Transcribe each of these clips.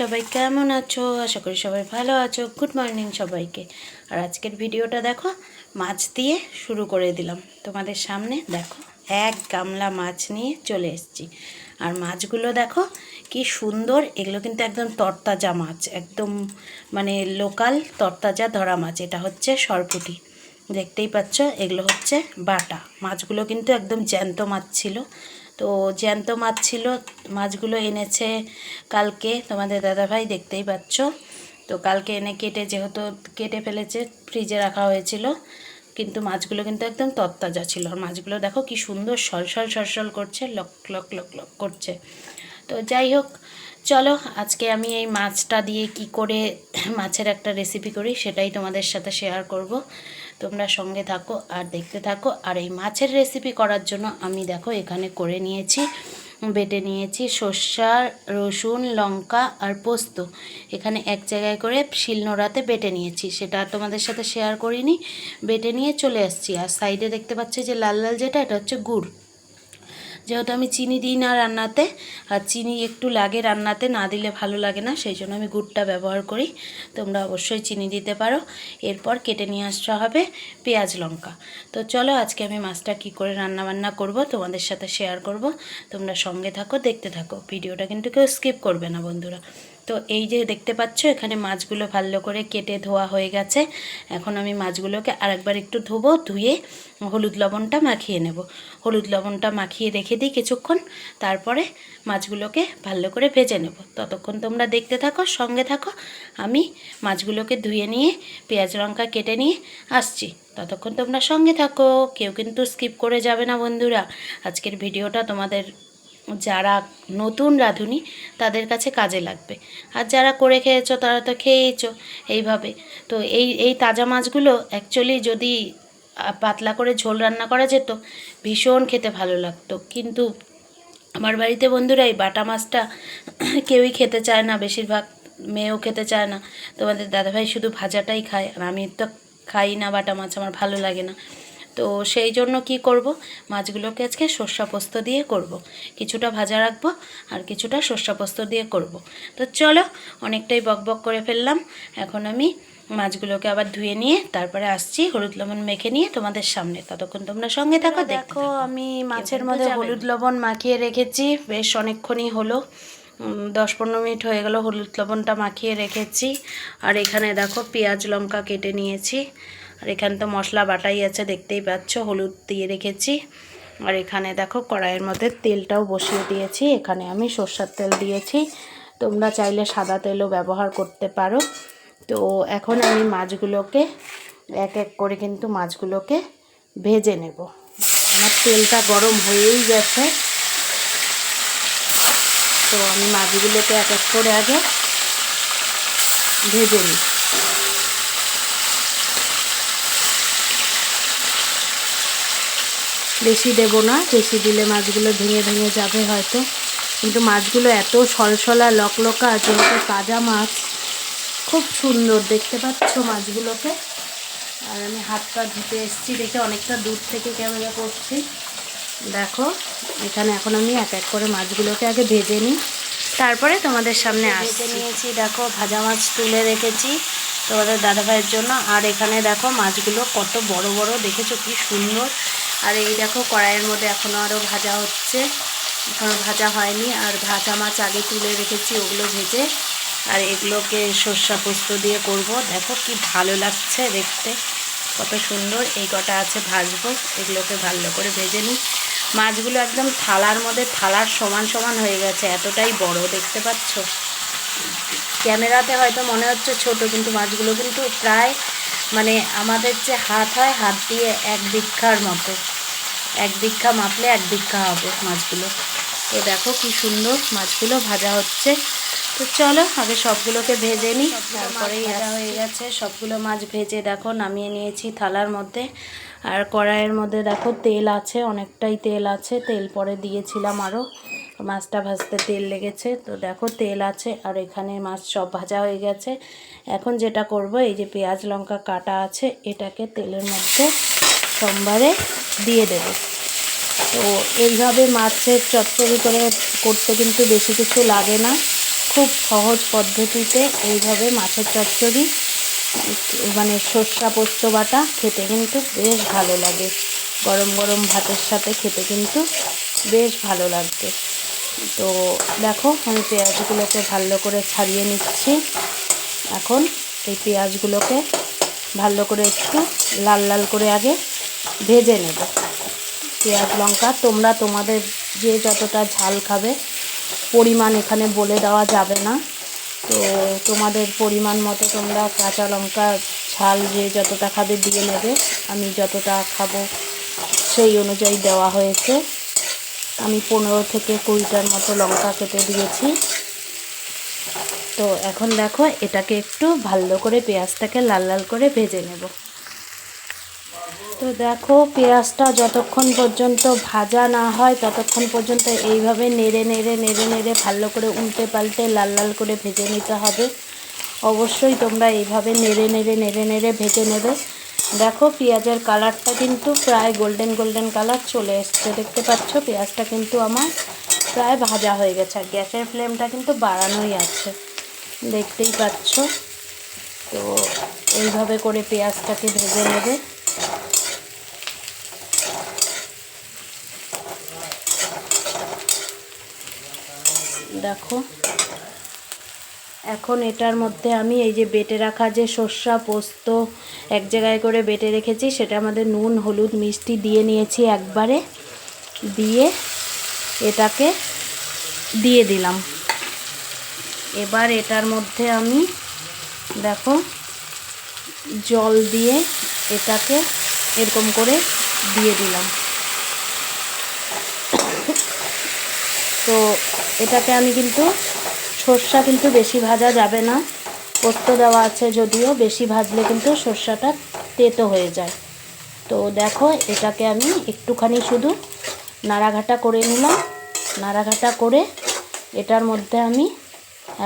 সবাই কেমন আছো? আশা করি সবাই ভালো আছো। গুড মর্নিং সবাইকে। আর আজকের ভিডিওটা দেখো, মাছ দিয়ে শুরু করে দিলাম। তোমাদের সামনে দেখো, এক গামলা মাছ নিয়ে চলে এসেছি। আর মাছগুলো দেখো, কি সুন্দর। এগুলো কিন্তু একদম তরতাজা মাছ, একদম মানে লোকাল তরতাজা ধরা মাছ। এটা হচ্ছে সরপুটি। দেখতেই পাচ্ছ, এগুলো হচ্ছে বাটা। মাছগুলো কিন্তু একদম জ্যান্ত মাছ ছিল। তো জ্যান্ত মাছ ছিল, মাছগুলো এনেছে কালকে। তোমাদের দাদাভাই দেখতেই পাচ্ছ। তো কালকে এনে কেটে, যেহেতু কেটে ফেলেছে, ফ্রিজে রাখা হয়েছিল, কিন্তু মাছগুলো কিন্তু একদম তত্তাজা ছিল। আর মাছগুলো দেখো কি সুন্দর সলসল সলসল করছে, লক লক লক লক করছে। তো যাই হোক, চলো আজকে আমি এই মাছটা দিয়ে কি করে মাছের একটা রেসিপি করি, সেটাই তোমাদের সাথে শেয়ার করব। তোমরা সঙ্গে থাকো আর দেখতে থাকো। আর এই মাছের রেসিপি করার জন্য আমি দেখো এখানে করে নিয়েছি, বেটে নিয়েছি সর্ষা, রসুন, লঙ্কা আর পোস্ত। এখানে এক জায়গায় করে শিলনোড়াতে বেটে নিয়েছি। সেটা তোমাদের সাথে শেয়ার করিনি। বেটে নিয়ে চলে আসছি। আর সাইডে দেখতে পাচ্ছি যে লাল লাল যেটা, এটা হচ্ছে গুড়। যেহেতু আমি চিনি দিই না রান্নাতে, আর চিনি একটু লাগে রান্নাতে, না দিলে ভালো লাগে না, সেই জন্য আমি গুড়টা ব্যবহার করি। তোমরা অবশ্যই চিনি দিতে পারো। এরপর কেটে নিয়ে আসতে হবে পেঁয়াজ লঙ্কা। তো চলো আজকে আমি মাছটা কি করে রান্না বান্না করব তোমাদের সাথে শেয়ার করব। তোমরা সঙ্গে থাকো, দেখতে থাকো। ভিডিওটা কিন্তু কেউ স্কিপ করবে না, বন্ধুরা। তো এই যে দেখতে পাচ্ছ, এখানে মাছগুলো ভালো করে কেটে ধোয়া হয়ে গেছে। এখন আমি মাছগুলোকে আরেকবার একটু ধোবো, ধুয়ে হলুদ লবণটা মাখিয়ে নেব। হলুদ লবণটা মাখিয়ে রেখে দিই কিছুক্ষণ, তারপরে মাছগুলোকে ভালো করে ভেজে নেব। ততক্ষণ তোমরা দেখতে থাকো, সঙ্গে থাকো। আমি মাছগুলোকে ধুয়ে নিয়ে, পেঁয়াজ লঙ্কা কেটে নিয়ে আসছি। ততক্ষণ তোমরা সঙ্গে থাকো, কেউ কিন্তু স্কিপ করে যাবে না বন্ধুরা। আজকের ভিডিওটা তোমাদের যারা নতুন রাঁধুনি তাদের কাছে কাজে লাগবে। আর যারা করে খেয়েছো তারা তো খেয়েইছো এইভাবে। তো এই এই তাজা মাছগুলো অ্যাকচুয়ালি যদি পাতলা করে ঝোল রান্না করা যেত, ভীষণ খেতে ভালো লাগতো। কিন্তু আমার বাড়িতে বন্ধুরা এই বাটা মাছটা কেউই খেতে চায় না, বেশিরভাগ মেয়েও খেতে চায় না। তোমাদের দাদাভাই শুধু ভাজাটাই খায়, আর আমি তো খাই না বাটা মাছ, আমার ভালো লাগে না। তো সেই জন্য কি করব? মাছগুলোকে আজকে সর্ষা পোস্ত দিয়ে করব। কিছুটা ভাজা রাখব আর কিছুটা সর্ষা পোস্ত দিয়ে করব। তো চলো অনেকটাই বকবক করে ফেললাম। এখন আমি মাছগুলোকে আবার ধুয়ে নিয়ে তারপরে আসছি। হলুদ লবণ মেখে নিয়ে তোমাদের সামনে। ততক্ষণ তোমরা সঙ্গে থাকো দেখো আমি মাছের মধ্যে হলুদ লবণ মাখিয়ে রেখেছি। বেশ অনেকক্ষণই হলো। দশ পনেরো মিনিট হয়ে গেল হলুদ লবণটা মাখিয়ে রেখেছি। আর এখানে দেখো পেঁয়াজ লঙ্কা কেটে নিয়েছি। আর এখানে তো মশলা বাটাই আছে, দেখতেই পাচ্ছ, হলুদ দিয়ে রেখেছি। আর এখানে দেখো কড়াইয়ের মধ্যে তেলটাও বসিয়ে দিয়েছি, এখানে আমি সর্ষার তেল দিয়েছি। তোমরা চাইলে সাদা তেলও ব্যবহার করতে পারো। তো এখন আমি মাছগুলোকে, এক এক করে কিন্তু মাছগুলোকে ভেজে নেব। আমার তেলটা গরম হয়েই গেছে। তো আমি মাছগুলোকে এক এক করে আগে ভেজে নিই বেশি দেবো না বেশি দিলে মাছগুলো ভেঙে ভেঙে যাবে হয়তো। কিন্তু মাছগুলো এত সলসলা লকলকা যেহেতু তাজা মাছ খুব সুন্দর। দেখতে পাচ্ছ মাছগুলোকে? আর আমি হাতটা ধুতে এসেছি দেখে অনেকটা দূর থেকে ক্যামেরা করছি। দেখো এখানে এখন আমি এক এক করে মাছগুলোকে আগে ভেজে নিই। তারপরে তোমাদের সামনে আসতে নিয়েছি দেখো ভাজা মাছ তুলে রেখেছি। তোমাদের দাদাভাইয়ের জন্য। আর এখানে দেখো মাছগুলো কত বড় বড় দেখেছ কি সুন্দর? আর এই দেখো কড়াইয়ের মধ্যে এখনও আরও ভাজা হচ্ছে। এখনও ভাজা হয়নি আর ভাজা মাছ আগে তুলে রেখেছি, ওগুলো ভেজে। আর এগুলোকে সর্ষা পোস্ত দিয়ে করব। দেখো কি ভালো লাগছে দেখতে, কত সুন্দর। এই কটা আছে ভাজবো, এগুলোকে ভালো করে ভেজে নিই। মাছগুলো একদম থালার মধ্যে, থালার সমান সমান হয়ে গেছে, এতটাই বড়, দেখতে পাচ্ছ? ক্যামেরাতে হয়তো মনে হচ্ছে ছোট, কিন্তু মাছগুলো কিন্তু প্রায় মানে আমাদের যে হাত হয় হাত দিয়ে এক দীক্ষার মতো। এক দীক্ষা মাপলে এক দীক্ষা হবে মাছগুলো। তো দেখো কি সুন্দর মাছগুলো ভাজা হচ্ছে। তো চলো আগে সবগুলোকে ভেজে নিই। তারপরেই ভাজা হয়ে গেছে। সবগুলো মাছ ভেজে দেখো নামিয়ে নিয়েছি থালার মধ্যে। আর কড়াইয়ের মধ্যে দেখো তেল আছে অনেকটাই তেল আছে। তেল পরে দিয়েছিলাম আরও মাছটা ভাজতে তেল লেগেছে। তো দেখো তেল আছে আর এখানে মাছ সব ভাজা হয়ে গেছে। এখন যেটা করব, এই যে পেঁয়াজ লঙ্কা কাটা আছে, এটাকে তেলের মধ্যে সোমবারে দিয়ে দেব। তো এইভাবে মাছের চচ্চড়ি করে করতে কিন্তু বেশি কিছু লাগে না। খুব সহজ পদ্ধতিতে এইভাবে মাছের চচ্চড়ি মানে সর্ষা পোস্ত বাটা খেতে কিন্তু বেশ ভালো লাগে। গরম গরম ভাতের সাথে খেতে কিন্তু বেশ ভালো লাগবে। তো দেখো, আমি পেঁয়াজগুলোকে ভালো করে ছাড়িয়ে নিচ্ছি। এখন এই পেঁয়াজগুলোকে ভালো করে একটু লাল লাল করে আগে ভেজে নেব। পেঁয়াজ, লঙ্কা, তোমরা তোমাদের যে যতটা ঝাল খাবে, পরিমাণ এখানে বলে দেওয়া যাবে না। তো তোমাদের পরিমাণ মতো তোমরা কাঁচা লঙ্কা ঝাল যে যতটা খাবে দিয়ে নেবে, আমি যতটা খাব সেই অনুযায়ী দেওয়া হয়েছে। আমি পনেরো থেকে কুড়িটার মতো লঙ্কা কেটে দিয়েছি। তো এখন দেখো, এটাকে একটু ভালো করে পেঁয়াজটাকে লাল লাল করে ভেজে নেব। তো দেখো, পেঁয়াজটা যতক্ষণ পর্যন্ত ভাজা না হয়, ততক্ষণ পর্যন্ত এইভাবে নেড়ে নেড়ে নেড়ে নেড়ে ভালো করে উল্টে পাল্টে লাল লাল করে ভেজে নিতে হবে। অবশ্যই তোমরা এইভাবে নেড়ে নেড়ে নেড়ে নেড়ে ভেজে নেবে। দেখো, পেঁয়াজের কালারটা কিন্তু প্রায় গোল্ডেন গোল্ডেন কালার চলে এসছে। দেখতে পাচ্ছ, পেঁয়াজটা কিন্তু আমার প্রায় ভাজা হয়ে গেছে, আর গ্যাসের ফ্লেমটা কিন্তু বাড়ানোই আছে। দেখতেই পাচ্ছ। তো এইভাবে করে পেঁয়াজটাকে ভেজে নেবে। দেখো এখন এটার মধ্যে আমি এই যে বেটে রাখা যে সর্ষা পোস্ত এক জায়গায় করে বেটে রেখেছি, সেটা আমাদের নুন, হলুদ, মিষ্টি দিয়ে নিয়েছি একবারে। দিয়ে এটাকে দিয়ে দিলাম। এবার এটার মধ্যে আমি দেখো জল দিয়ে এটাকে এরকম করে দিয়ে দিলাম। তো এটাকে আমি কিন্তু সর্ষা কিন্তু বেশি ভাজা যাবে না। পোস্ত দেওয়া আছে যদিও, বেশি ভাজলে কিন্তু সর্ষাটা তেতো হয়ে যায়। তো দেখো, এটাকে আমি একটুখানি শুধু নাড়াঘাটা করে নিলাম। নাড়াঘাটা করে এটার মধ্যে আমি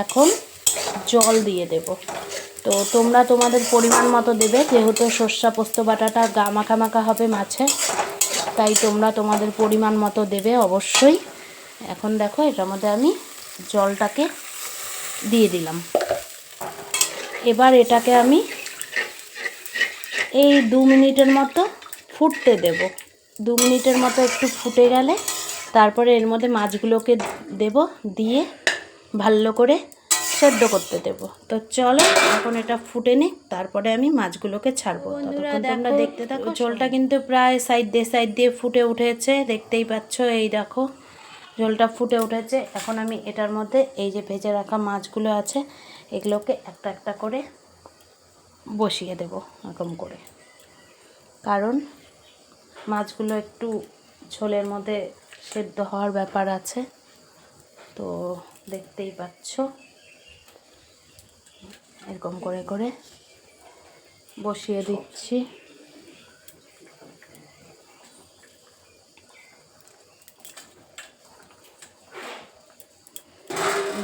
এখন জল দিয়ে দেব। তো তোমরা তোমাদের পরিমাণ মতো দেবে, যেহেতু সর্ষা, পোস্ত, বাটাটা গা মাখা মাখা হবে মাছে, তাই তোমরা তোমাদের পরিমাণ মতো দেবে অবশ্যই। এখন দেখো, এটার মধ্যে আমি জলটাকে দিয়ে দিলাম। এবার এটাকে আমি এই দু মিনিটের মতো ফুটতে দেব। দু মিনিটের মতো একটু ফুটে গেলে তারপরে এর মধ্যে মাছগুলোকে দেব দিয়ে ভালো করে সেদ্ধ করতে দেব। তো চলো এখন এটা ফুটে নিক তারপরে আমি মাছগুলোকে ছাড়বো। তোমরা দেখতে থাকো ঝোলটা কিন্তু প্রায় সাইড দিয়ে সাইড দিয়ে ফুটে উঠেছে দেখতেই পাচ্ছ এই দেখো। ঝোলটা ফুটে উঠেছে। এখন আমি এটার মধ্যে এই যে ভেজে রাখা মাছগুলো আছে, এগুলোকে একটা একটা করে বসিয়ে দেব এরকম করে। কারণ মাছগুলো একটু ঝোলের মধ্যে সেদ্ধ হওয়ার ব্যাপার আছে। তো দেখতেই পাচ্ছ। এরকম করে করে বসিয়ে দিচ্ছি।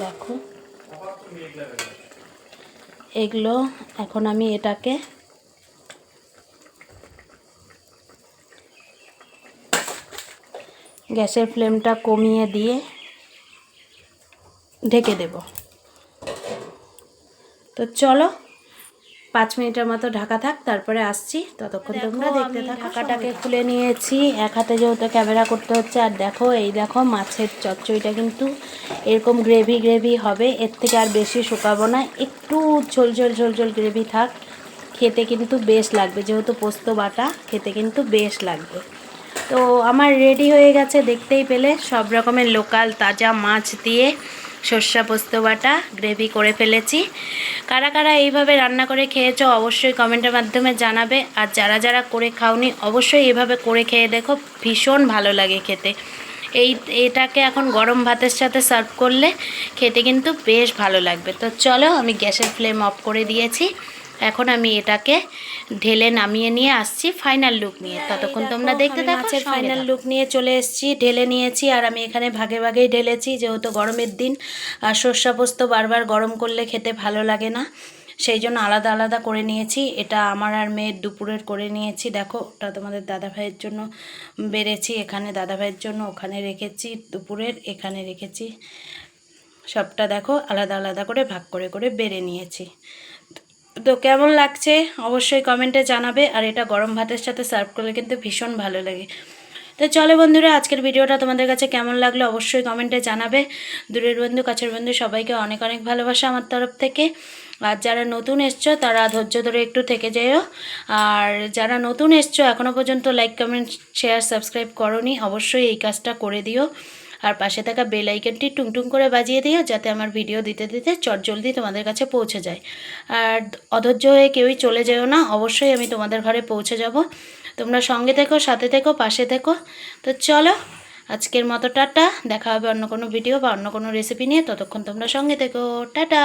দেখো। এগুলো এখন আমি এটাকে গ্যাসের ফ্লেমটা কমিয়ে দিয়ে ঢেকে দেব। তো চলো পাঁচ মিনিটের মতো ঢাকা থাক তারপরে আসছি। ততক্ষণ তোমরা দেখতে থাকো। ঢাকাটাকে খুলে নিয়েছি। এক হাতে যেহেতু ক্যামেরা করতে হচ্ছে আর দেখো এই দেখো মাছের চচ্চড়িটা কিন্তু এরকম গ্রেভি গ্রেভি হবে। এর থেকে আর বেশি শুকাবো না। একটু ঝোল ঝোল ঝোল ঝোল গ্রেভি থাক। খেতে কিন্তু বেশ লাগবে। যেহেতু পোস্ত বাটা খেতে কিন্তু বেশ লাগবে। তো আমার রেডি হয়ে গেছে দেখতেই পেলে। সব রকমের লোকাল তাজা মাছ দিয়ে সর্ষা পোস্ত বাটা গ্রেভি করে ফেলেছি। কারা কারা এইভাবে রান্না করে খেয়েছো অবশ্যই কমেন্টের মাধ্যমে জানাবে। আর যারা যারা করে খাওনি, অবশ্যই এইভাবে করে খেয়ে দেখো, ভীষণ ভালো লাগে খেতে। এই, এটাকে এখন গরম ভাতের সাথে সার্ভ করলে খেতে কিন্তু বেশ ভালো লাগবে। তো চলো আমি গ্যাসের ফ্লেম অফ করে দিয়েছি। এখন আমি এটাকে ঢেলে নামিয়ে নিয়ে আসছি ফাইনাল লুক নিয়ে। ততক্ষণ তোমরা দেখতে থাকো মাছের ফাইনাল লুক নিয়ে চলে এসেছি ঢেলে নিয়েছি আর আমি এখানে ভাগে ভাগেই ঢেলেছি যেহেতু গরমের দিন আর সর্ষা পোস্ত বারবার গরম করলে খেতে ভালো লাগে না সেই জন্য আলাদা আলাদা করে নিয়েছি। এটা আমার আর মেয়ের দুপুরের করে নিয়েছি দেখো ওটা তোমাদের দাদা ভাইয়ের জন্য বেড়েছি এখানে দাদা ভাইয়ের জন্য ওখানে রেখেছি দুপুরের এখানে রেখেছি। সবটা দেখো আলাদা আলাদা করে ভাগ করে করে বেড়ে নিয়েছি। তো কেমন লাগছে? অবশ্যই কমেন্টে জানাবে। আর এটা গরম ভাতের সাথে সার্ভ করলে কিন্তু ভীষণ ভালো লাগে। তো চলো বন্ধুরা, আজকের ভিডিওটা তোমাদের কাছে কেমন লাগল অবশ্যই কমেন্টে জানাবে। দূরের বন্ধু, কাছের বন্ধু সবাইকে অনেক অনেক ভালোবাসা আমার তরফ থেকে। আর যারা নতুন এসছো, তারা ধৈর্য ধরে একটু থেকে যেও আর যারা নতুন এসছো এখনও পর্যন্ত লাইক কমেন্ট শেয়ার সাবস্ক্রাইব করনি, অবশ্যই এই কাজটা করে দিও। আর পাশে থাকা বেল আইকনটি টুংটুং করে বাজিয়ে দিও যাতে আমার ভিডিও দিতে দিতে চট জলদি তোমাদের কাছে পৌঁছে যায়। আর অধৈর্য হয়ে কেউই চলে যেও না, অবশ্যই আমি তোমাদের ঘরে পৌঁছে যাব। তোমরা সঙ্গে থেকো, সাথে থেকো, পাশে থেকো। তো চলো, আজকের মতো টাটা, দেখা হবে অন্য কোনো ভিডিও বা অন্য কোনো রেসিপি নিয়ে। ততক্ষণ তোমরা সঙ্গে থেকো। টাটা!